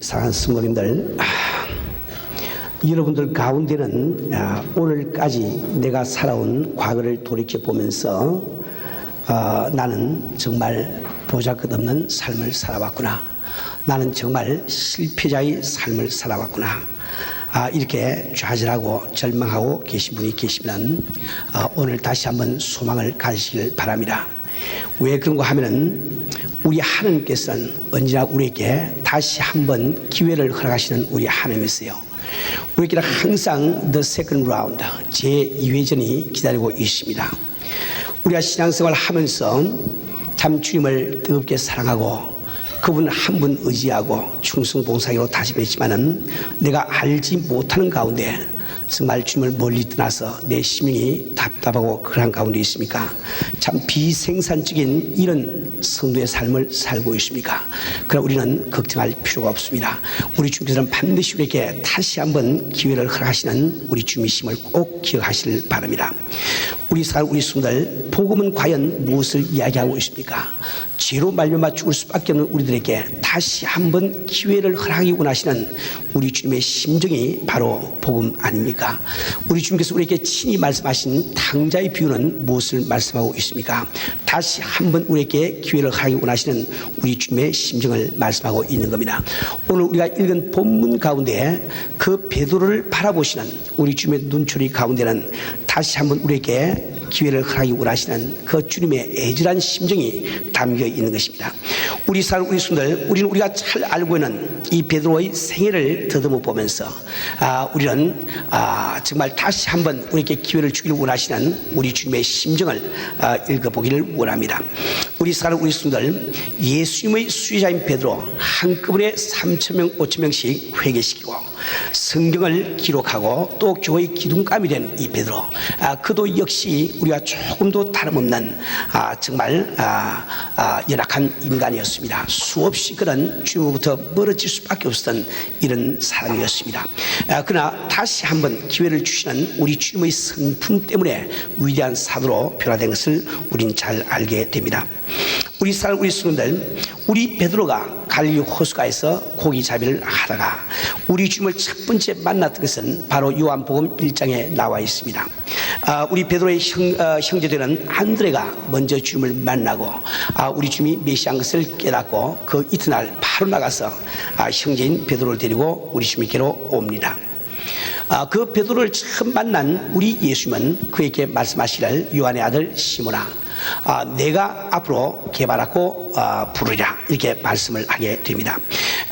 사랑하는 성도님들, 아, 여러분들 가운데는 아, 오늘까지 내가 살아온 과거를 돌이켜 보면서 어, 나는 정말 보잘것없는 삶을 살아왔구나. 나는 정말 실패자의 삶을 살아왔구나. 아, 이렇게 좌절하고 절망하고 계신 분이 계시면 어, 오늘 다시 한번 소망을 가지시길 바랍니다. 왜 그런가 하면은 우리 하나님께서는 언제나 우리에게 다시 한번 기회를 허락하시는 우리 하나님이세요. 우리에게는 항상 the second round 제 2회전이 기다리고 있습니다. 우리가 신앙생활 하면서 참 주님을 뜨겁게 사랑하고 그분 한 분 의지하고 충성봉사기로 다시 뵙지만은 내가 알지 못하는 가운데 정말 주님을 멀리 떠나서 내 심령이 답답하고 그러한 가운데 있습니까? 참 비생산적인 이런 성도의 삶을 살고 있습니까? 그러나 우리는 걱정할 필요가 없습니다. 우리 주님께서는 반드시 우리에게 다시 한번 기회를 허락하시는 우리 주님이심을 꼭 기억하시길 바랍니다. 우리 살 우리 성들 복음은 과연 무엇을 이야기하고 있습니까? 죄로 말미암아 죽을 수밖에 없는 우리들에게 다시 한번 기회를 허락하기 원하시는 우리 주님의 심정이 바로 복음 아닙니까? 우리 주님께서 우리에게 친히 말씀하신 당자의 비유는 무엇을 말씀하고 있습니까? 다시 한번 우리에게 기회를 허락하기 원하시는 우리 주님의 심정을 말씀하고 있는 겁니다. 오늘 우리가 읽은 본문 가운데 그 베드로를 바라보시는 우리 주님의 눈초리 가운데는 다시 한번 우리에게 기회를 허락하기 원하시는 그 주님의 애절한 심정이 담겨 있는 것입니다. 우리 살 우리 순들 우리는 우리가 잘 알고 있는 이 베드로의 생애를 더듬어 보면서 아, 우리는 아, 정말 다시 한번 우리에게 기회를 주기를 원하시는 우리 주님의 심정을 아, 읽어보기를 원합니다. 우리 살 우리 순들 예수님의 수혜자인 베드로 한꺼번에 3천 명, 5천 명씩 회개시키고 성경을 기록하고 또 교회 기둥감이 된 이 베드로 아, 그도 역시 우리가 조금도 다름없는 아, 정말 아, 아, 열악한 인간이었습니다. 수없이 그런 주님으로부터 멀어질 수밖에 없었던 이런 사람이었습니다. 아, 그러나 다시 한번 기회를 주시는 우리 주님의 성품 때문에 위대한 사도로 변화된 것을 우린 잘 알게 됩니다. 우리 살 우리 수님들 우리 베드로가 갈릴리 호수가에서 고기 잡이를 하다가 우리 주님을 첫 번째 만났던 것은 바로 요한복음 1장에 나와 있습니다. 아, 우리 베드로의 형, 어, 형제되는 안드레가 먼저 주님을 만나고 아, 우리 주님이 메시아인 것을 깨닫고 그 이튿날 바로 나가서 아, 형제인 베드로를 데리고 우리 주님께로 옵니다. 아, 그 베드로를 처음 만난 우리 예수님은 그에게 말씀하시를 요한의 아들 시모나 아, 내가 앞으로 개발하고 아, 부르리라 이렇게 말씀을 하게 됩니다.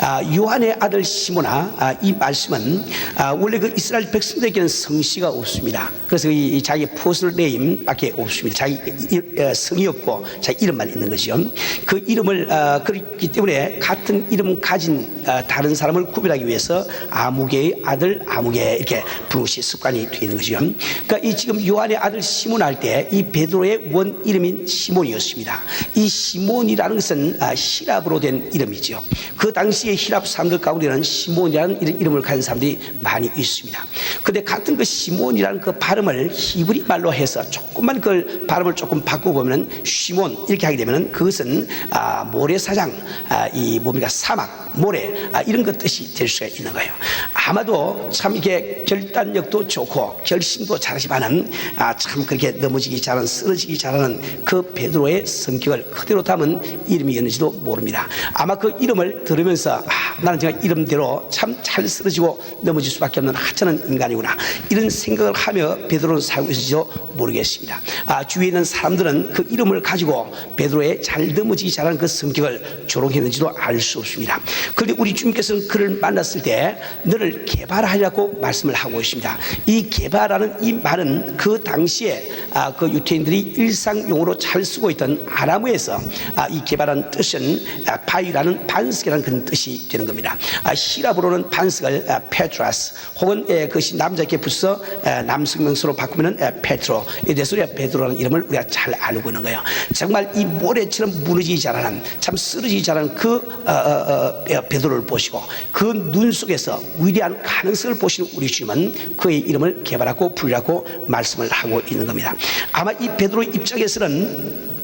아, 요한의 아들 시모나 아, 이 말씀은 아, 원래 그 이스라엘 백성들에게는 성씨가 없습니다. 그래서 이, 이 자기 포스를 네임밖에 없습니다. 자기 이- 어, 성이 없고 자기 이름만 있는 거죠. 그 이름을 어, 그렇기 때문에 같은 이름 가진 어, 다른 사람을 구별하기 위해서 아무개의 아들 아무개 이렇게 것이 습관이 되어 있는 거죠. 그러니까 이 지금 요한의 아들 시몬 할 때 이 베드로의 원 이름인 시몬이었습니다. 이 시몬이라는 것은 아, 히랍으로 된 이름이죠. 그 당시 에 히랍 사람들 가운데는 시몬이라는 이름을 가진 사람들이 많이 있습니다. 근데 같은 그 시몬이라는 그 발음을 히브리 말로 해서 조금만 그 발음을 조금 바꿔보면 시몬 이렇게 하게 되면 그것은 아, 모래사장 아, 이 뭡니까 사막 모래 아, 이런 것 뜻이 될 수가 있는 거예요. 아마도 참 이게 결단력도 좋고 결심도 잘하지만은 아, 참 그렇게 넘어지기 잘하는 쓰러지기 잘하는 그 베드로의 성격을 그대로 담은 이름이었는지도 모릅니다. 아마 그 이름을 들으면서 아, 나는 제가 이름대로 참 잘 쓰러지고 넘어질 수밖에 없는 하찮은 인간이구나 이런 생각을 하며 베드로는 살고 있을지도 모르겠습니다. 아, 주위에 있는 사람들은 그 이름을 가지고 베드로의 잘 넘어지기 잘하는 그 성격을 조롱했는지도 알 수 없습니다. 그런데 우리 주님께서는 그를 만났을 때 너를 개발하려고 말씀을 하고 있습니다. 이 개발하는 이 말은 그 당시에 아, 그 유태인들이 일상용어로 잘 쓰고 있던 아람어에서 아, 이 개발한 뜻은 아, 바위라는 반석이라는 그런 뜻이 되는 겁니다. 아, 히라브로는 반석을 아, 페트라스 혹은 예, 그것이 남자에게 붙어 에, 남성명수로 바꾸면 에, 페트로 이 대해서 우리가 베드로라는 이름을 우리가 잘 알고 있는 거예요. 정말 이 모래처럼 무너지기 잘하는 참 쓰러지기 잘하는 그 어, 어, 어, 베드로를 보시고 그 눈 속에서 위대한 가능성을 보시는 우리 주님은 그의 이름을 개발하고 부르라고 말씀을 하고 있는 겁니다. 아마 이 베드로 입장에서는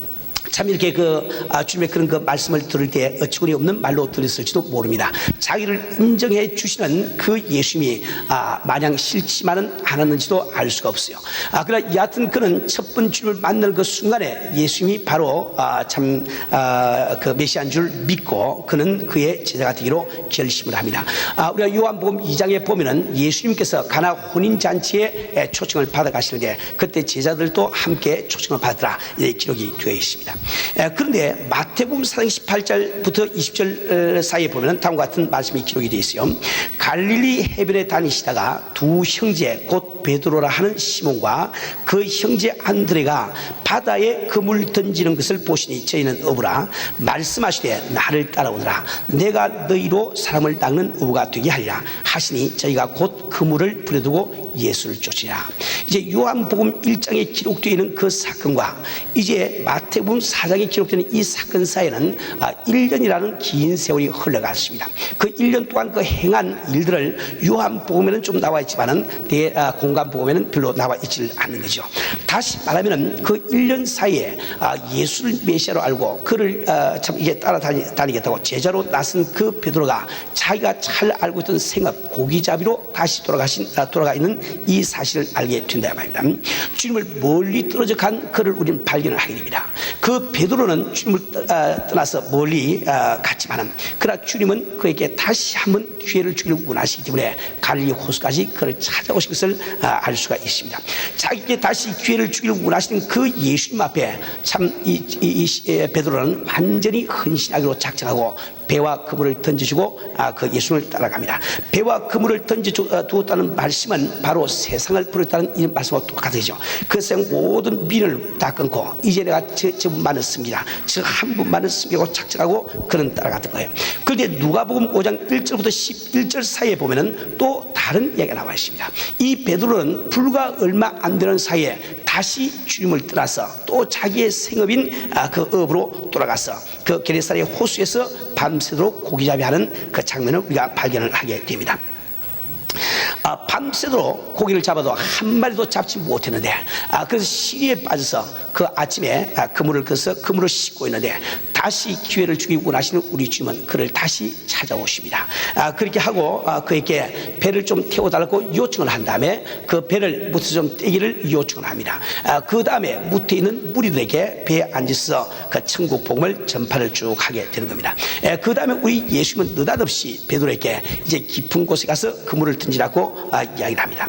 참 이렇게 그 아, 주님의 그런 그 말씀을 들을 때 어처구니 없는 말로 들렸을지도 모릅니다. 자기를 인정해 주시는 그 예수님이 아, 마냥 싫지만은 않았는지도 알 수가 없어요. 아, 그러나 여하튼 그는 첫 번 주님을 만날 그 순간에 예수님이 바로 아, 참그 아, 메시아인 줄 믿고 그는 그의 제자가 되기로 결심을 합니다. 아, 우리가 요한복음 2장에 보면은 예수님께서 가나 혼인 잔치에 초청을 받아 가시는데 그때 제자들도 함께 초청을 받으라 이 기록이 되어 있습니다. 에, 그런데 마태복음 4장 18절부터 20절 사이에 보면 다음과 같은 말씀이 기록이 되어 있어요. 갈릴리 해변에 다니시다가 두 형제 곧 베드로라 하는 시몬과 그 형제 안드레가 바다에 그물 던지는 것을 보시니 저희는 어부라 말씀하시되 나를 따라오너라 내가 너희로 사람을 낚는 어부가 되게 하리라 하시니 저희가 곧 그물을 부려두고 예수를 쫓으라. 이제 요한복음 1장에 기록되어 있는 그 사건과 이제 마태복음 4장에 기록되는 이 사건 사이에는 1년이라는 긴 세월이 흘러갔습니다. 그 1년 동안 그 행한 일들을 요한복음에는 좀 나와 있지만은 대 아, 공간복음에는 별로 나와 있지 않는 거죠. 다시 말하면은 그 1년 사이에 아, 예수를 메시아로 알고 그를 아, 참 이게 따라다니겠다고 제자로 나선 그 베드로가 자기가 잘 알고 있던 생업 고기잡이로 다시 돌아가신 돌아가 있는 이 사실을 알게 된다 말입니다. 주님을 멀리 떨어져 간 그를 우리는 발견을 하게 됩니다. 그 베드로는 주님을 떠나서 멀리 갔지만은 그러나 주님은 그에게 다시 한번 기회를 주기를 원하시기 때문에 갈릴리 호수까지 그를 찾아오신 것을 알 수가 있습니다. 자기에게 다시 기회를 주기를 원하시는 그 예수님 앞에 참이 베드로는 완전히 헌신하기로 작정하고 배와 그물을 던져주고 아, 그 예수를 따라갑니다. 배와 그물을 던져두었다는 어, 말씀은 바로 세상을 부렸다는 이 말씀과 똑같으죠. 그 세상 모든 미를 다 끊고 이제 내가 저, 저분만을 씁니다. 저 한 분만을 숨기고 작정하고 그는 따라갔던 거예요. 그런데 누가복음 5장 1절부터 11절 사이에 보면은 또 다른 이야기가 나와 있습니다. 이 베드로는 불과 얼마 안 되는 사이에 다시 주님을 떠나서 또 자기의 생업인 아, 그 업으로 돌아가서 그 게네사의 호수에서 밤새도록 고기잡이하는 그 장면을 우리가 발견을 하게 됩니다. 아, 밤새도록 고기를 잡아도 한 마리도 잡지 못했는데 아, 그래서 시리에 빠져서 그 아침에 아, 그물을 그서 그물을 씻고 있는데 다시 기회를 주기 원하시는 우리 주님은 그를 다시 찾아오십니다. 아, 그렇게 하고 아, 그에게 배를 좀 태워달라고 요청을 한 다음에 그 배를 무트 좀 떼기를 요청을 합니다. 아, 그 다음에 무트에 있는 무리들에게 배에 앉아서 그 천국 복음을 전파를 쭉 하게 되는 겁니다. 에, 그 다음에 우리 예수님은 느닷없이 베드로에게 이제 깊은 곳에 가서 그물을 던지라고 아, 이야기를 합니다.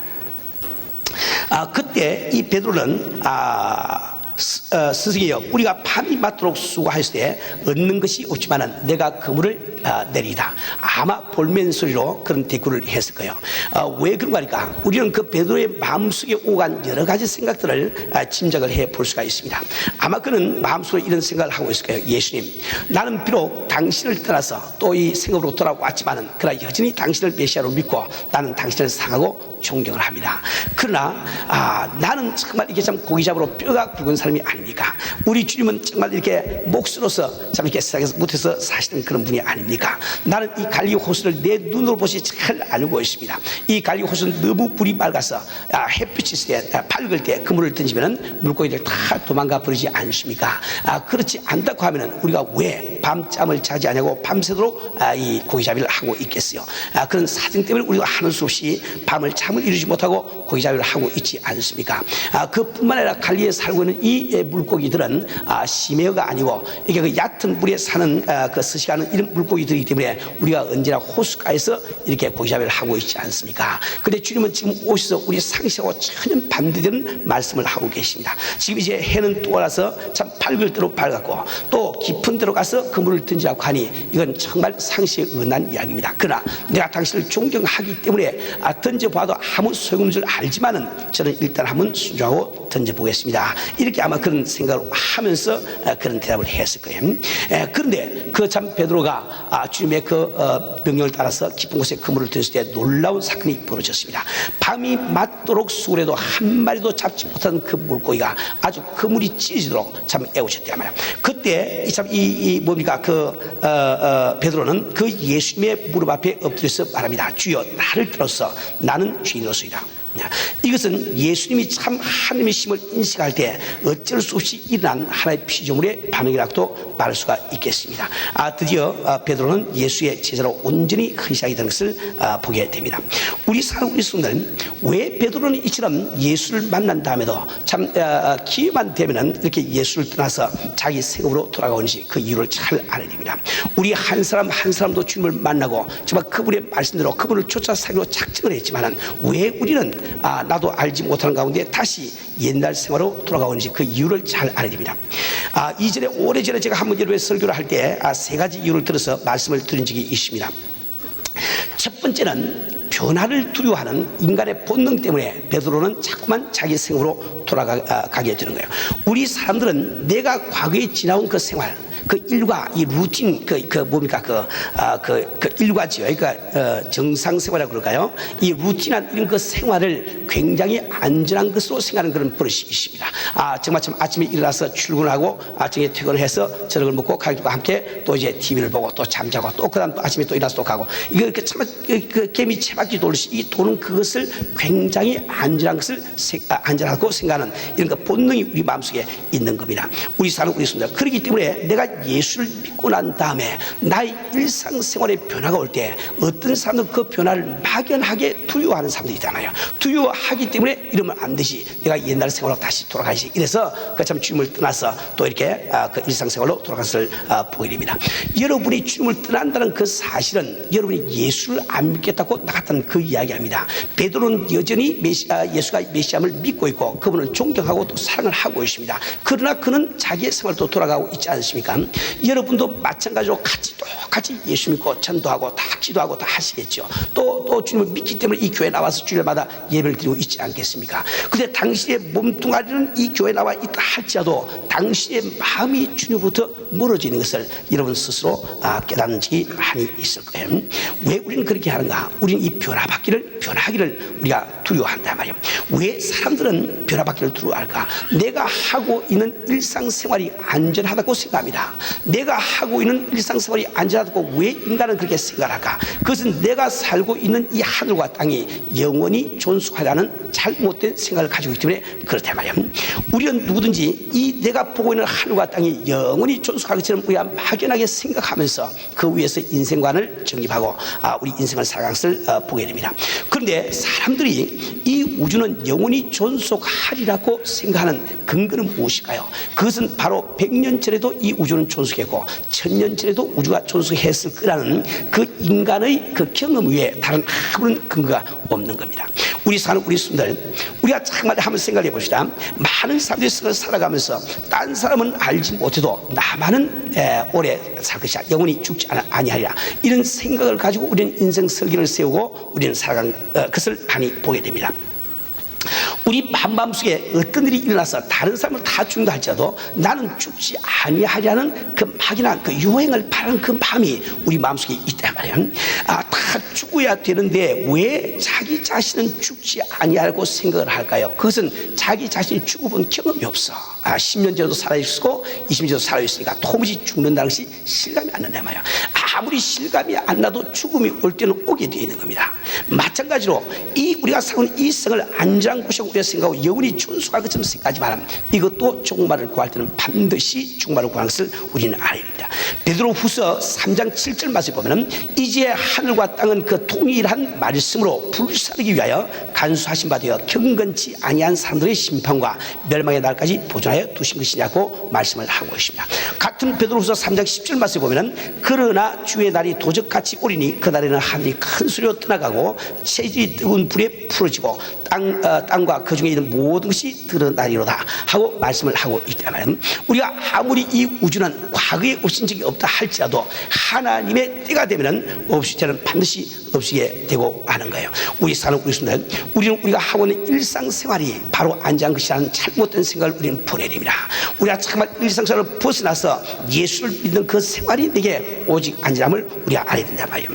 아, 그때 이 베드로는 아, 어, 스승이여 우리가 밤이 맞도록 수고하였을 때 얻는 것이 없지만은 내가 그물을 어, 내리다. 아마 볼멘 소리로 그런 대꾸를 했을 거예요. 어, 왜 그런가 하니까? 우리는 그 베드로의 마음속에 오간 여러 가지 생각들을 짐작을 해 볼 수가 있습니다. 아마 그는 마음속으로 이런 생각을 하고 있을 거예요. 예수님 나는 비록 당신을 떠나서 또 이 생업으로 돌아왔지만은 그러나 여전히 당신을 메시아로 믿고 나는 당신을 상하고 존경을 합니다. 그러나 아, 나는 정말 이게 참 고기잡으로 뼈가 굵은 사람 이 아닙니까? 우리 주님은 정말 이렇게 몫으로서 참 이렇게 세상에서 못해서 사시는 그런 분이 아닙니까? 나는 이 갈리 호수를 내 눈으로 보시 잘 알고 있습니다. 이 갈리 호수는 너무 불이 맑아서 아, 햇빛이 있을 때, 아, 밝을 때 그물을 던지면 물고기들 다 도망가 버리지 않습니까? 아, 그렇지 않다고 하면 우리가 왜 밤잠을 자지 않냐고 밤새도록 아, 이 고기잡이를 하고 있겠어요. 아, 그런 사정 때문에 우리가 하는 수 없이 밤을 잠을 이루지 못하고 고기잡이를 하고 있지 않습니까? 아, 그뿐만 아니라 갈리에 살고 있는 이 물고기들은 아, 심해어가 아니고 이게 그 얕은 물에 사는 아, 그 스시가는 이런 물고기들이기 때문에 우리가 언제나 호수가에서 이렇게 고기잡이를 하고 있지 않습니까? 근데 주님은 지금 오셔서 우리 상식하고 전혀 반대되는 말씀을 하고 계십니다. 지금 이제 해는 떠올라서 참 밝을 대로 밝았고 또 깊은 데로 가서 그물을 던지라고 하니 이건 정말 상식에 은한 이야기입니다. 그러나 내가 당신을 존경하기 때문에 아, 던져봐도 아무 소용없는 줄 알지만은 저는 일단 한번 순종하고 던져보겠습니다. 이렇게 아마 그런 생각을 하면서 아, 그런 대답을 했을 거예요. 그런데 그 참 베드로가 아, 주님의 그 어, 명령을 따라서 깊은 곳에 그물을 던졌을 때 놀라운 사건이 벌어졌습니다. 밤이 맞도록 수고해도 한 마리도 잡지 못한 그 물고기가 아주 그물이 찢어지도록 참 애우셨단 말이에요. 그때 참이 이 뭡니까 그 어, 어, 베드로는 그 예수님의 무릎 앞에 엎드려서 말합니다. 주여 나를 들어서 나는 주인으로서이다. 이것은 예수님이 참 하나님의 심을 인식할 때 어쩔 수 없이 일어난 하나의 피조물의 반응이라고도 말할 수가 있겠습니다. 아, 드디어 아, 베드로는 예수의 제자로 온전히 헌신하게 된 것을 아, 보게 됩니다. 우리 사랑 우리 성도는 왜 베드로는 이처럼 예수를 만난 다음에도 참 아, 아, 기회만 되면은 이렇게 예수를 떠나서 자기 생업으로 돌아가는지 그 이유를 잘 알아야 됩니다. 우리 한 사람 한 사람도 주님을 만나고 정말 그분의 말씀대로 그분을 쫓아 살기로 작정을 했지만은 왜 우리는 아, 나도 알지 못하는 가운데 다시 옛날 생활로 돌아가는지 그 이유를 잘 알아야 됩니다. 아, 이전에 오래전에 제가 한번 여러분의 설교를 할때 아, 세 가지 이유를 들어서 말씀을 드린 적이 있습니다. 첫 번째는 변화를 두려워하는 인간의 본능 때문에 베드로는 자꾸만 자기 생으로 돌아가게 되는 거예요. 우리 사람들은 내가 과거에 지나온 그 생활, 그 일과 이 루틴 그, 그 뭡니까 그, 아, 그, 그 일과지요. 그러니까 어, 정상 생활이라고 그럴까요? 이 루틴한 이런 그 생활을 굉장히 안전한 것으로 생각하는 그런 버릇이 있습니다. 아 정말 참 아침에 일어나서 출근하고 아침에 퇴근해서 저녁을 먹고 가족과 함께 또 이제 TV를 보고 또 잠자고 또 그다음 또 아침에 또 일어나서 또 가고 이거 이렇게 참 그, 그 개미 채바퀴 돌듯이 이 도는 그것을 굉장히 안전한 것을 세- 아, 안전하고 생각하는 이런 그 본능이 우리 마음속에 있는 겁니다. 우리 사는 우리 손들 그렇기 때문에 내가 예수를 믿고 난 다음에 나의 일상생활의 변화가 올 때 어떤 사람은 그 변화를 막연하게 두려워하는 사람들이 있잖아요. 두려워하기 때문에 이러면 안 되지. 내가 옛날 생활로 다시 돌아가야지. 이래서 그 참 주님을 떠나서 또 이렇게 아, 그 일상생활로 돌아간 것을 아, 보게 됩니다. 여러분이 주님을 떠난다는 그 사실은 여러분이 예수를 안 믿겠다고 나갔다는 그 이야기입니다. 베드로는 여전히 메시, 아, 예수가 메시아를 믿고 있고 그분을 존경하고 또 사랑을 하고 있습니다. 그러나 그는 자기의 생활도 돌아가고 있지 않습니까? 여러분도 마찬가지로 같이 똑같이 예수 믿고 전도하고 다 기도하고 다 하시겠죠. 또, 또 주님을 믿기 때문에 이 교회 나와서 주일마다 예배를 드리고 있지 않겠습니까? 근데 당신의 몸뚱아리는 이 교회 나와 있다 할지라도 당신의 마음이 주님으로부터 멀어지는 것을 여러분 스스로 아, 깨닫는 적이 많이 있을 거예요. 왜 우리는 그렇게 하는가? 우리는 이 변화받기를, 변화하기를 우리가 두려워한단 말이에요. 왜 사람들은 변화받기를 두려워할까? 내가 하고 있는 일상생활이 안전하다고 생각합니다. 내가 하고 있는 일상생활이 안전하다고 왜 인간은 그렇게 생각할까? 그것은 내가 살고 있는 이 하늘과 땅이 영원히 존속하다는 잘못된 생각을 가지고 있기 때문에 그렇단 말이에요. 우리는 누구든지 이 내가 보고 있는 하늘과 땅이 영원히 존속할 것처럼 우리가 막연하게 생각하면서 그 위에서 인생관을 정립하고 아, 우리 인생을 살아가는 것을 어, 보게 됩니다. 그런데 사람들이 이 우주는 영원히 존속하리라고 생각하는 근거는 무엇일까요? 그것은 바로 100년 전에도 이 우주는 존속했고 천년 전에도 우주가 존속했을 거라는 그 인간의 그 경험 위에 다른 아무런 근거가 없는 겁니다. 우리 사는 우리 순들 우리가 정말 한번 생각해 봅시다. 많은 사람들이 살아가면서 딴 사람은 알지 못해도 나만은 에, 오래 살 것이야. 영원히 죽지 않- 아니하리라. 이런 생각을 가지고 우리는 인생 설계를 세우고 우리는 살아간 어, 것을 많이 보게 됩니다. 우리 마음속에 어떤 일이 일어나서 다른 사람을 다 죽는다 할지라도 나는 죽지 아니하리라는 그 막연한 그 유행을 바라는 그 마음이 우리 마음속에 있단 말이에요. 아, 다 죽어야 되는데 왜 자기 자신은 죽지 아니하고 생각을 할까요? 그것은 자기 자신이 죽어본 경험이 없어. 아, 10년 전에도 살아있었고 20년 전에도 살아있으니까 도무지 죽는다는 것이 실감이 안 난단 말이에요. 아무리 실감이 안 나도 죽음이 올 때는 오게 되어 있는 겁니다. 마찬가지로 이 우리가 사는 이 생을 안전한 곳이라고 우리가 생각하고 영원히 존속할 것처럼 생각하지만 이것도 종말을 구할 때는 반드시 종말을 구하는 것을 우리는 알아야 됩니다. 베드로 후서 3장 7절 말씀에 보면은 이제 하늘과 땅은 그 동일한 말씀으로 불사르기 위하여 간수하신 바 되어 경건치 아니한 사람들의 심판과 멸망의 날까지 보존하여 두신 것이냐고 말씀을 하고 있습니다. 같은 베드로후서 3장 10절 말씀에 보면은 그러나 주의 날이 도적같이 오리니 그 날에는 하늘이 큰 소리로 떠나가고 체질이 뜨거운 불에 풀어지고 땅, 어, 땅과 그 중에 있는 모든 것이 드러나리로다 하고 말씀을 하고 있다면 우리가 아무리 이 우주는 과거에 없인 적이 없다 할지라도 하나님의 때가 되면은 없을 때는 반드시 없게 되고 하는 거예요. 우리 사는 우리 순간 우리는 우리가 하고 있는 일상생활이 바로 안전한 것이라는 잘못된 생각을 우리는 버려야 됩니다. 우리가 정말 일상생활을 벗어나서 예수를 믿는 그 생활이 내게 오직 안전함을 우리가 알아야 된단 말이에요.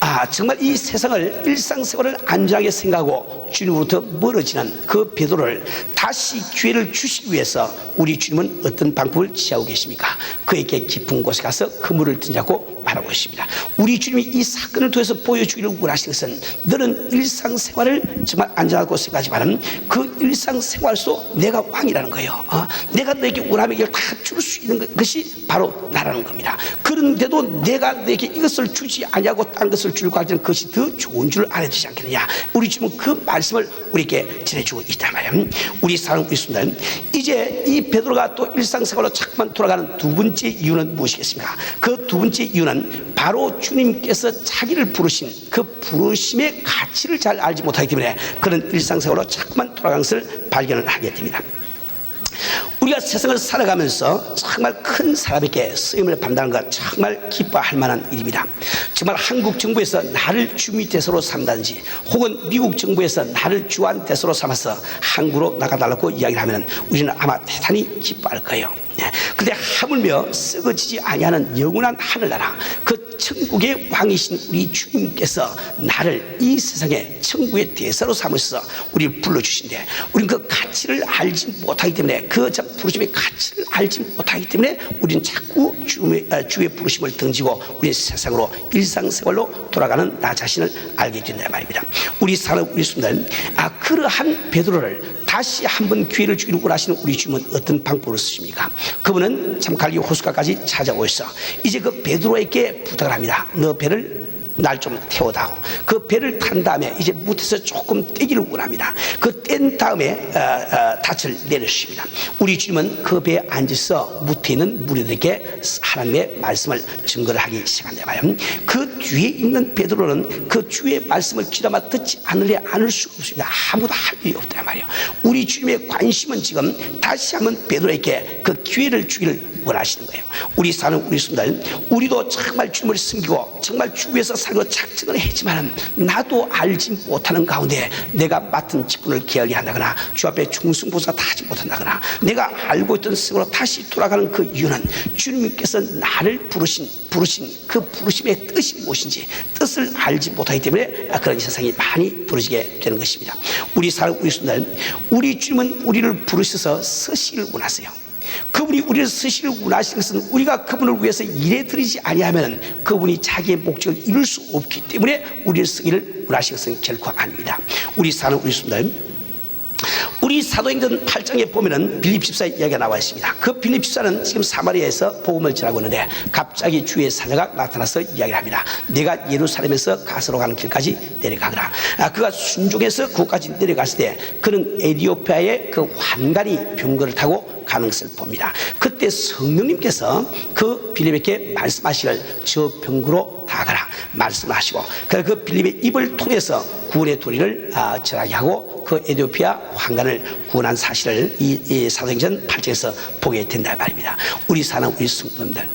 아 정말 이 세상을 일상생활을 안전하게 생각하고 주님으로부터 멀어지는 그 베드로를 다시 기회를 주시기 위해서 우리 주님은 어떤 방법을 취하고 계십니까? 그에게 깊은 곳에 가서 그물을 던자고 말하고 있습니다. 우리 주님이 이 사건을 통해서 보여주기를 원하시는 것은 너는 일상생활을 정말 안전하고 생각하지만 그 일상생활 속 내가 왕이라는 거예요. 어? 내가 너에게 원하면 이걸 다 줄 수 있는 것- 것이 바로 나라는 겁니다. 그런데도 내가 너에게 이것을 주지 아니하고 딴 것을 줄고 할 때는 그것이 더 좋은 줄 알아야 되지 않겠느냐. 우리 주님은 그 말씀을 우리에게 전해주고 있단 말이에요. 우리 사랑 순간 이제 이 베드로가 또 일상생활로 자꾸만 돌아가는 두 번째 이유는 무엇이겠습니까? 그 두 번째 이유는 바로 주님께서 자기를 부르신 그 부르심의 가치를 잘 알지 못하기 때문에 그런 일상생활로 자꾸만 돌아가는 것을 발견을 하게 됩니다. 우리가 세상을 살아가면서 정말 큰 사람에게 쓰임을 받는다는 것 정말 기뻐할 만한 일입니다. 정말 한국 정부에서 나를 주미 대사로 삼다든지 혹은 미국 정부에서 나를 주한 대사로 삼아서 한국으로 나가달라고 이야기를 하면 우리는 아마 대단히 기뻐할 거예요. 네. 근데 하물며 썩어지지 아니하는 영원한 하늘나라 그 천국의 왕이신 우리 주님께서 나를 이 세상에 천국의 대사로 삼으셔서 우리를 불러주신데 우리는 그 가치를 알지 못하기 때문에 그참 부르심의 가치를 알지 못하기 때문에 우리는 자꾸 주의, 아, 주의 부르심을 던지고 우리 세상으로 일상생활로 돌아가는 나 자신을 알게 된다 말입니다 우리 사람 우리 순간 아 그러한 베드로를 다시 한번 기회를 주기를 원하시는 우리 주님은 어떤 방법을 쓰십니까? 그분은 참 갈리 호수가까지 찾아오셔서 이제 그 베드로에게 부탁을 합니다. 너 배를 날 좀 태워다오. 그 배를 탄 다음에 이제 무트에서 조금 떼기를 원합니다. 그 뗀 다음에 어, 어, 내려주십니다. 우리 주님은 그 배에 앉아서 무트에 있는 무리들에게 하나님의 말씀을 증거를 하기 시작한다. 그 뒤에 있는 베드로는 그 주의 말씀을 귀담아 듣지 않으려 않을 수가 없습니다. 아무도 할 일이 없다 말이에요. 우리 주님의 관심은 지금 다시 한번 베드로에게 그 기회를 주기를 원하시는 거예요. 우리 사는 우리 순간 우리도 정말 주님을 섬기고 정말 주 위에서 살고 작정을 했지만 나도 알지 못하는 가운데 내가 맡은 직분을 게을리 한다거나 주 앞에 충성보사 다 하지 못한다거나 내가 알고 있던 생으로 다시 돌아가는 그 이유는 주님께서 나를 부르신 부르신 그 부르심의 뜻이 무엇인지 뜻을 알지 못하기 때문에 그런 세상이 많이 부러지게 되는 것입니다. 우리 사는 우리 순간 우리 주님은 우리를 부르셔서 서시를 원하세요. 그분이 우리를 쓰시를 원하시는 것은 우리가 그분을 위해서 일해 드리지 아니하면 그분이 자기의 목적을 이룰 수 없기 때문에 우리를 쓰기를 원하시는 것은 결코 아닙니다. 우리 사는 우리 순간 우리 사도행전 8장에 보면은 빌립 집사 이야기가 나와 있습니다. 그 빌립 집사는 지금 사마리아에서 복음을 전하고 있는데 갑자기 주의 사자가 나타나서 이야기를 합니다. 내가 예루살렘에서 가서로 가는 길까지 내려가거라. 아, 그가 순종해서 그곳까지 내려갔을 때 그는 에디오피아의 그 환관이 병거를 타고 가는 것을 봅니다. 그때 성령님께서 그 빌립에게 말씀하시기를 저 병구로 다가라 말씀하시고 그 빌립의 입을 통해서 구원의 도리를 아, 전하게 하고 그 에디오피아 황관을 구원한 사실을 이, 이 사도행전 8장에서 보게 된다 말입니다. 우리 사는 우리 성도님들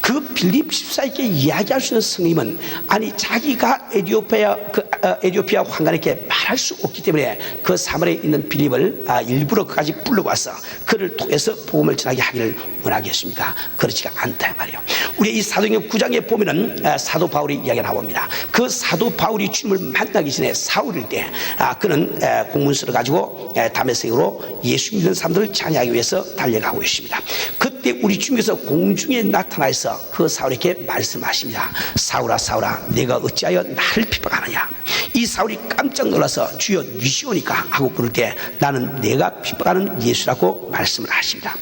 그 빌립 집사에게 이야기할 수 있는 성님은 아니 자기가 에디오피아 그 어, 에디오피아 황관에게 말할 수 없기 때문에 그 사마리아에 있는 빌립을 아, 일부러 그까지 불러와서 그를 통해서 복음을 전하게 하기를 원하겠습니까? 그렇지가 않다 말이에요. 우리 이 사도행전 9장에 보면은 아, 사도 바울의 이야기가 나옵니다. 그 사도 바울이 주님을 만나기 전에 사울일 때 아, 그는 에, 공문서를 가지고 에, 다메섹으로 예수 믿는 사람들을 찬양하기 위해서 달려가고 있습니다. 그때 우리 주님께서 공중에 나타나서 그 사울에게 말씀하십니다. 사울아 사울아 내가 어찌하여 나를 핍박하느냐 이 사울이 깜짝 놀라서 주여 니시오니까 하고 그럴 때 나는 내가 핍박하는 예수라고 말씀을 하십니다.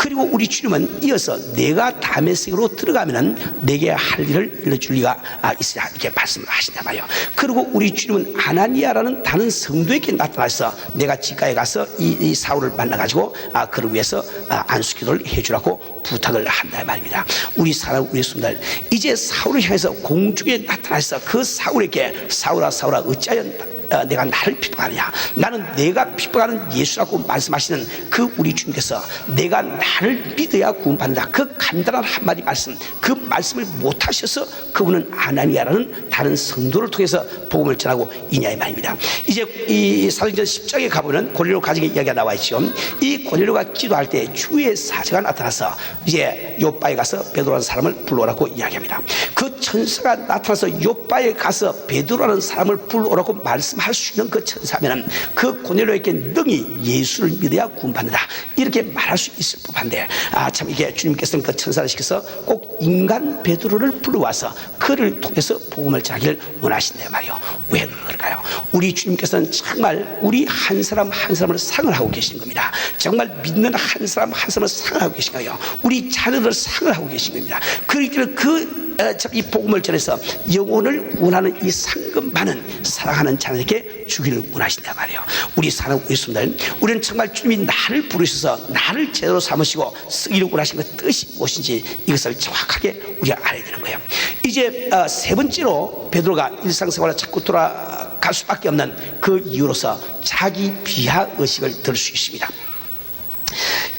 그리고 우리 주님은 이어서 내가 다메섹으로 들어가면은 내게 할 일을 일러줄 리가 아, 있으라 이렇게 말씀을 하신단 말이에요. 그리고 우리 주님은 아나니아라는 다른 성도에게 나타나서 내가 집가에 가서 이, 이 사울을 만나가지고 아, 그를 위해서 아, 안수기도를 해주라고 부탁을 한다 말입니다. 우리 사람 우리 순날 이제 사울을 향해서 공중에 나타나서 그 사울에게 사울아 사울아 어찌하여 어, 내가 나를 핍박하느냐. 나는 내가 핍박하는 예수라고 말씀하시는 그 우리 주님께서 내가 나를 믿어야 구원받는다. 그 간단한 한마디 말씀 그 말씀을 못하셔서 그분은 아나니아라는 다른 성도를 통해서 복음을 전하고 있냐 이 말입니다. 이제 이 사도행전 10장에 가보면 고릴로 가정의 이야기가 나와 있죠. 이 고릴로가 기도할 때 주의 사자가 나타나서 이제 요바에 가서 베드로라는 사람을 불러오라고 이야기합니다. 그 천사가 나타나서 요바에 가서 베드로라는 사람을 불러오라고 말씀할 수 있는 그 천사면은 그 고넬로에게 능히 예수를 믿어야 구원받는다. 이렇게 말할 수 있을 법한데 아 참 이게 주님께서는 그 천사를 시켜서 꼭 인간 베드로를 불러와서 그를 통해서 복음을 전하기를 원하신다 말이요. 왜 그럴까요? 우리 주님께서는 정말 우리 한 사람 한 사람을 상을 하고 계신 겁니다. 정말 믿는 한 사람 한 사람을 상을 하고 계신 거예요. 우리 자녀 들 상을 하고 계신 겁니다. 그렇기 때문에 그 어, 복음을 전해서 영혼을 구원하는 이 상금 많은 사랑하는 자녀에게 주기를 원하신단 말이에요. 우리 사랑 예수님들, 우리는 정말 주님이 나를 부르셔서 나를 제대로 삼으시고 쓰기를 원하신 그 뜻이 무엇인지 이것을 정확하게 우리가 알아야 되는 거예요. 이제 어, 세 번째로 베드로가 일상생활을 자꾸 돌아갈 수밖에 없는 그 이유로서 자기 비하 의식을 들수 있습니다.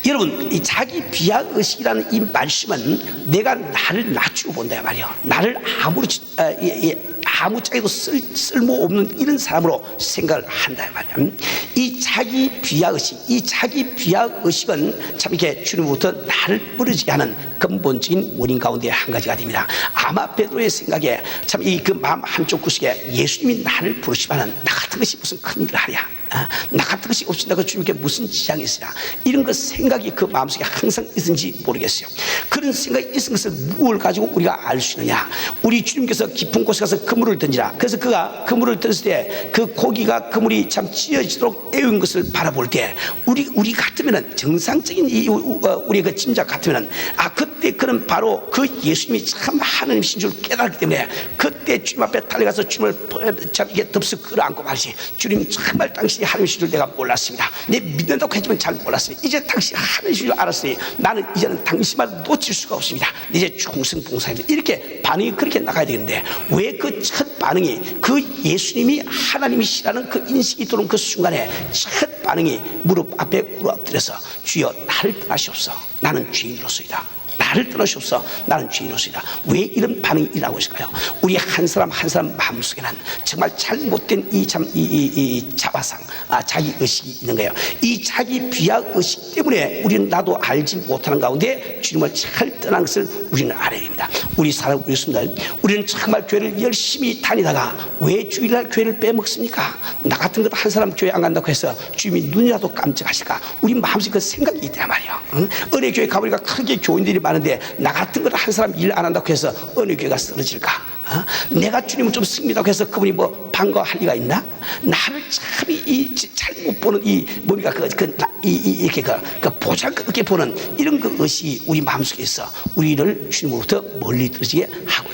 여러분, 이 자기 비하 의식이라는 이 말씀은 내가 나를 낮추고 본다 말이요. 나를 아무리 아, 이- 이 아무짝에도 쓸, 쓸모 없는 이런 사람으로 생각을 한다 말이야. 이 자기 비하 의식, 이 자기 비하 의식은 참 이렇게 주님부터 나를 부르지게 하는 근본적인 원인 가운데 한 가지가 됩니다. 아마 베드로의 생각에 참 이 그 마음 한쪽 구석에 예수님이 나를 부르시면은 나 같은 것이 무슨 큰 일을 하랴. 아, 나 같은 것이 없으니까 주님께 무슨 지장이 있으랴. 이런 그 생각 이 그 마음속에 항상 있은지 모르겠어요. 그런 생각이 있은 것을 무엇을 가지고 우리가 알 수 있느냐. 우리 주님께서 깊은 곳에 가서 그물을 던지라. 그래서 그가 그물을 던졌을 때그 고기가 그물이 참 찢어지도록 애운 것을 바라볼 때 우리, 우리 같으면은 정상적인 이, 어, 우리 그 짐작 같으면은 아, 그때 그는 바로 그 예수님이 참 하나님이신 줄 깨달았기 때문에 그때 주님 앞에 달려가서 주님을 참 이게 덥석 끌어안고 말이지 주님 정말 당신이 하나님이신 줄 내가 몰랐습니다. 내 믿는다고 했지만 잘 몰랐습니다. 이제 당신이 줄 알았으니 나는 이제는 당신만 놓칠 수가 없습니다. 이제 충성 봉사입니다. 이렇게 반응이 그렇게 나가야 되는데 왜 그 첫 반응이 그 예수님이 하나님이시라는 그 인식이 들어온 그 순간에 첫 반응이 무릎 앞에 꿇어 엎드려서 주여 나를 떠나시옵소서 나는 죄인으로서이다. 나를 떠나시옵소서. 나는 죄인으로서이다. 왜 이런 반응이 일어나고 있을까요? 우리 한 사람 한 사람 마음속에는 정말 잘못된 이 참 이 이 이 자화상 아, 자기 의식이 있는 거예요. 이 자기 비하 의식 때문에 우리는 나도 알지 못하는 가운데 주님을 잘 떠난 것을 우리는 알아야 됩니다. 우리 사람 우리 순들 우리는 정말 교회를 열심히 다니다가 왜 주일날 교회를 빼먹습니까? 나 같은 것 한 사람 교회 안 간다고 해서 주님이 눈이라도 깜짝하실까? 우리 마음속에 그 생각이 있단 말이야. 응? 은혜 교회 가보니까 크게 교인들이 많은데 나 같은 것 한 사람 일 안 한다고 해서 은혜 교회가 쓰러질까? 어? 내가 주님을 좀 승리다고 해서 그분이 뭐 반가워할 리가 있나? 나를 참이 잘못 보는 이 뭡니까 그, 그, 나- 이, 이, 이렇게 그, 그 보잘것없게 보는 이런 그 의식이 우리 마음속에 있어 우리를 주님으로부터 멀리 떨어지게 하고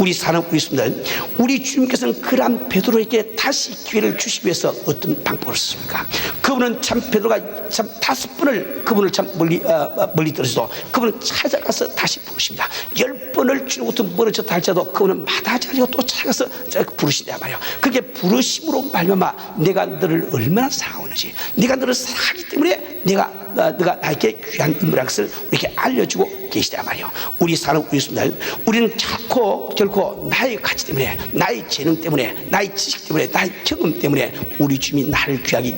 우리 우리 분들 우리 주님께서는 그러한 베드로에게 다시 기회를 주시기 위해서 어떤 방법을 썼습니까? 그분은 참 베드로가 참 다섯 번을 그분을 참 멀리 어, 어, 멀리 떨어져도 그분은 찾아가서 다시 부르십니다. 열 번을 주님부터 멀어졌다 할지라도 그분은 마다하지 않고 또 찾아가서 저 부르신단 말이에요. 그게 부르심으로 말미암아 내가 너를 얼마나 사랑하는지 네가 너를 사랑하기 때문에 내가 어, 너가 나에게 귀한 인물이라는 것을 우리에게 알려주고 계시단 말이에요. 우리 사는 우리 분들 우리는 자꾸 결코 나의 가치 때문에 나의 재능 때문에 나의 지식 때문에 나의 경험 때문에 우리 주님이 나를 귀하게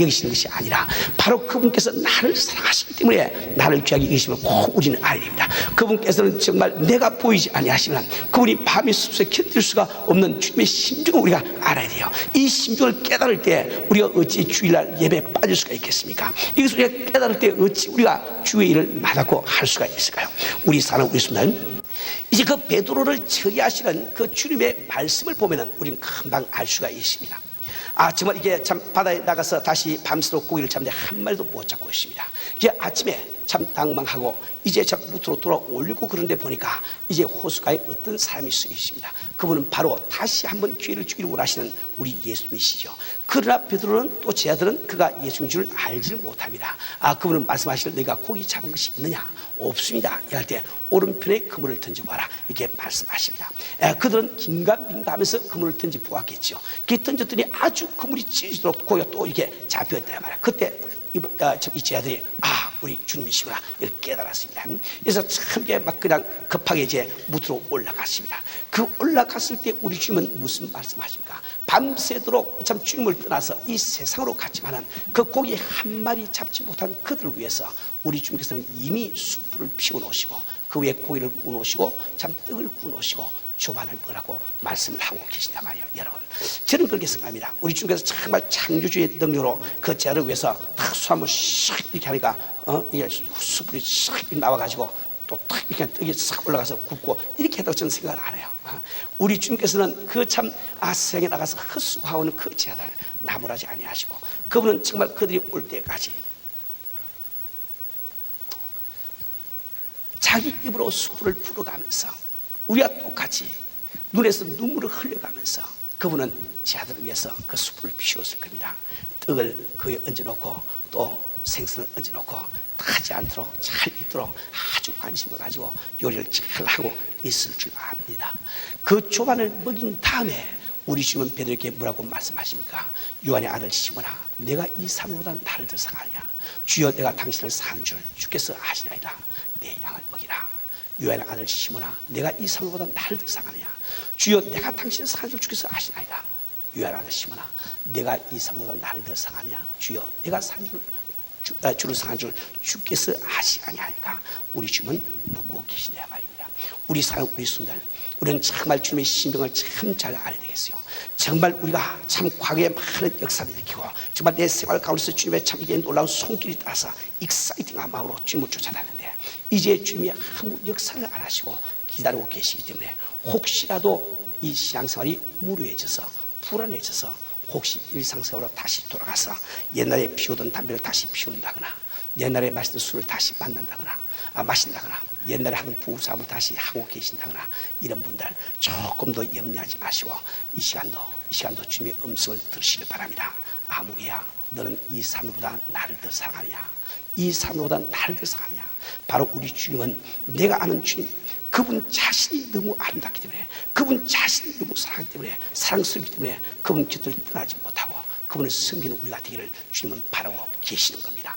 여기시는 것이 아니라 바로 그분께서 나를 사랑하시기 때문에 나를 귀하게 여기심을 꼭 우리는 알아야 됩니다. 그분께서는 정말 내가 보이지 아니하시면 그분이 밤의 숲에 견딜 수가 없는 주님의 심정을 우리가 알아야 돼요. 이 심정을 깨달을 때 우리가 어찌 주일날 예배에 빠질 수가 있겠습니까? 이것을 우리가 깨달을 때 어찌 우리가 주의 일을 마다고 할 수가 있을까요? 우리 사는 우리 순간 이제 그 베드로를 처리하시는 그 주님의 말씀을 보면은 우리는 금방 알 수가 있습니다. 아 정말 이게 참 바다에 나가서 다시 밤새도록 고기를 잡는데 한 마리도 못 잡고 있습니다. 이제 아침에 참 당망하고 이제 참 무트로 돌아올리고 그런데 보니까 이제 호수가에 어떤 사람이 서 있습니다. 그분은 바로 다시 한번 기회를 주기를 원하시는 우리 예수님이시죠. 그러나 베드로는 또 제자들은 그가 예수인 줄 알지를 못합니다. 아 그분은 말씀하시길 내가 고기 잡은 것이 있느냐? 없습니다. 이럴 때 오른편에 그물을 던져봐라 이렇게 말씀하십니다. 에, 그들은 긴가민가하면서 그물을 던져 보았겠죠. 그 던졌더니 아주 그물이 찢어지도록 고기가 또 이게 잡혔단 말이야. 그때 이, 아, 제자들이 아 우리 주님이시구나 이걸 깨달았습니다. 그래서 참 이게 막 그냥 급하게 이제 무트로 올라갔습니다. 그 올라갔을 때 우리 주님은 무슨 말씀하십니까? 밤새도록 참 주님을 떠나서 이 세상으로 갔지만은 그 고기 한 마리 잡지 못한 그들을 위해서 우리 주님께서는 이미 숯불을 피워 놓으시고 그 위에 고기를 구워 놓으시고 참 떡을 구워 놓으시고 조반을 먹으라고 말씀을 하고 계시냐 말이에요 여러분 저는 그렇게 생각합니다 우리 주님께서 정말 창조주의 능력으로 그 제를 위해서 탁 수함을 샥 이렇게 하니까 어? 이게 숯불이 샥 나와가지고 또 탁 이렇게 떡이 싹 올라가서 굽고 이렇게 해도 저는 생각을 안 해요 어? 우리 주님께서는 그 참 아 세상에 나가서 헛수고하오는 그 제들 나무라지 아니하시고 그분은 정말 그들이 올 때까지 자기 입으로 숯불을 불어가면서 우리와 똑같이 눈에서 눈물을 흘려가면서 그분은 제 아들을 위해서 그 숯불을 피웠을 겁니다. 떡을 그에 얹어놓고 또 생선을 얹어놓고 타지 않도록 잘 있도록 아주 관심을 가지고 요리를 잘 하고 있을 줄 압니다. 그 조반을 먹인 다음에 우리 주님은 베드로에게 뭐라고 말씀하십니까? 요한의 아들 시몬아 내가 이 삶보다 나를 더 사랑하냐 주여 내가 당신을 사는 줄 주께서 아시나이다 내 양을 먹이라 요한의 아들 시몬아 내가 이 삶보다 나를 더 사랑하냐? 주여 내가 당신을 사는 줄 주께서 아시나이다. 요한의 아들 시몬아 내가 이 삶보다 나를 더 사랑하냐? 주여 내가 사는 줄 주, 아, 주를 사는 줄 주께서 아시냐니까 우리 주님은 묻고 계시냐 말입니다. 우리 사랑 우리 순들 우리는 정말 주님의 신병을 참 잘 알아야 되겠어요. 정말 우리가 참 과거에 많은 역사를 일으키고 정말 내 생활 가운데서 주님의 참 이게 놀라운 손길이 따라서 익사이팅한 마음으로 주님을 쫓아다는데 이제 주님이 아무 역사를 안 하시고 기다리고 계시기 때문에 혹시라도 이 신앙생활이 무료해져서 불안해져서 혹시 일상생활로 다시 돌아가서 옛날에 피우던 담배를 다시 피운다거나 옛날에 마시던 술을 다시 만난다거나 아, 마신다거나 옛날에 하던 부부싸움을 다시 하고 계신다거나 이런 분들 조금 더 염려하지 마시고 이 시간도 이 시간도 주님의 음성을 들으시길 바랍니다. 아무개야 너는 이 삶보다 나를 더 사랑하냐 이 삶보다 나를 더 사랑하냐 바로 우리 주님은 내가 아는 주님 그분 자신이 너무 아름답기 때문에 그분 자신이 너무 사랑하기 때문에 사랑스럽기 때문에 그분 곁을 떠나지 못하고 그분을 섬기는 우리가 되기를 주님은 바라고 계시는 겁니다.